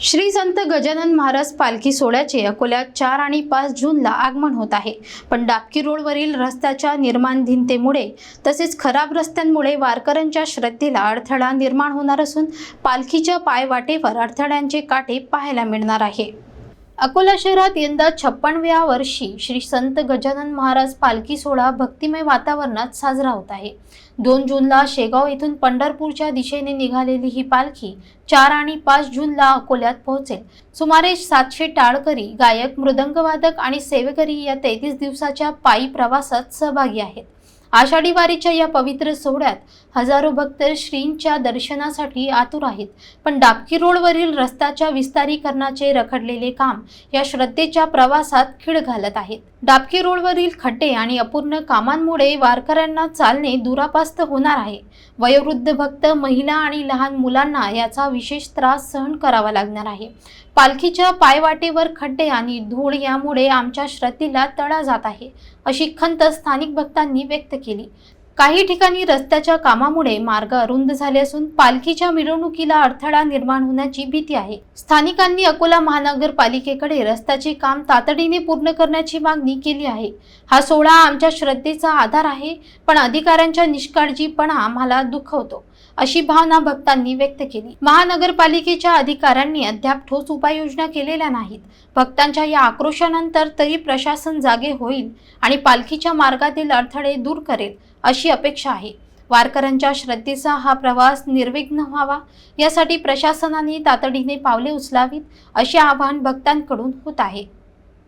श्री संत गजानन महाराज पालखी सोहळ्याचे अकोल्यात चार आणि पाच जूनला आगमन होत आहे. पण डाबकी रोडवरील रस्त्याच्या निर्माणधीनतेमुळे तसेच खराब रस्त्यांमुळे वारकऱ्यांच्या श्रद्धेला अडथळा निर्माण होणार असून पालखीच्या पायवाटेवर अडथळ्यांचे काटे पाहायला मिळणार आहे. अकोला शहरात यंदा छप्पनव्या वर्षी श्री संत गजानन महाराज पालखी सोहळा भक्तिमय वातावरणात साजरा होत आहे. दोन जूनला शेगाव येथून पंढरपूरच्या दिशेने निघालेली ही पालखी चार आणि पाच जूनला अकोल्यात पोहोचेल. सुमारे सातशे टाळकरी गायक मृदंगवादक आणि सेवेकरी या तेहतीस दिवसाच्या पायी प्रवासात सहभागी आहेत. आषाढी वारीच्या या पवित्र सोहळ्यात हजारो भक्त श्रींच्या दर्शनासाठी आतुर आहेत. पण डाबकी रोडवरील रस्त्याच्या विस्तारीकरणाचे रखडलेले काम या श्रद्धेच्या प्रवासात खीळ घालत आहेत. डाबकी रोडवरील खड्डे आणि अपूर्ण कामांमुळे वारकऱ्यांना चालणे दुरापास्त होणार आहे. वयोवृद्ध भक्त महिला आणि लहान मुलांना याचा विशेष त्रास सहन करावा लागणार आहे. पालखीच्या पायवाटेवर खड्डे आणि धूळ यामुळे आमच्या श्रद्धेला तडा जात आहे अशी खंत स्थानिक भक्तांनी व्यक्त केली. काही ठिकाणी रस्त्याच्या कामामुळे मार्ग अरुंद झाले असून पालखीच्या मिरवणुकीला अडथळा निर्माण होण्याची भीती आहे. स्थानिकांनी अकोला महानगरपालिकेकडे रस्त्याचे काम तातडीने पूर्ण करण्याची मागणी केली आहे. हा सोहळा आमच्या श्रद्धेचा आधार आहे पण अधिकाऱ्यांच्या निष्काळजीपणा आम्हाला दुखवतो. अशी भावना भक्तांनी व्यक्त केली. महानगरपालिकेच्या अधिकाऱ्यांनी अद्याप ठोस उपाययोजना केलेल्या नाहीत. भक्तांच्या या आक्रोशानंतर तरी प्रशासन जागे होईल आणि पालखीच्या मार्गातील अडथळे दूर करेल अशी अपेक्षा आहे. वारकऱ्यांच्या श्रद्धेचा हा प्रवास निर्विघ्न व्हावा यासाठी प्रशासनाने तातडीने पावले उचलावीत असे आवाहन भक्तांकडून होत आहे.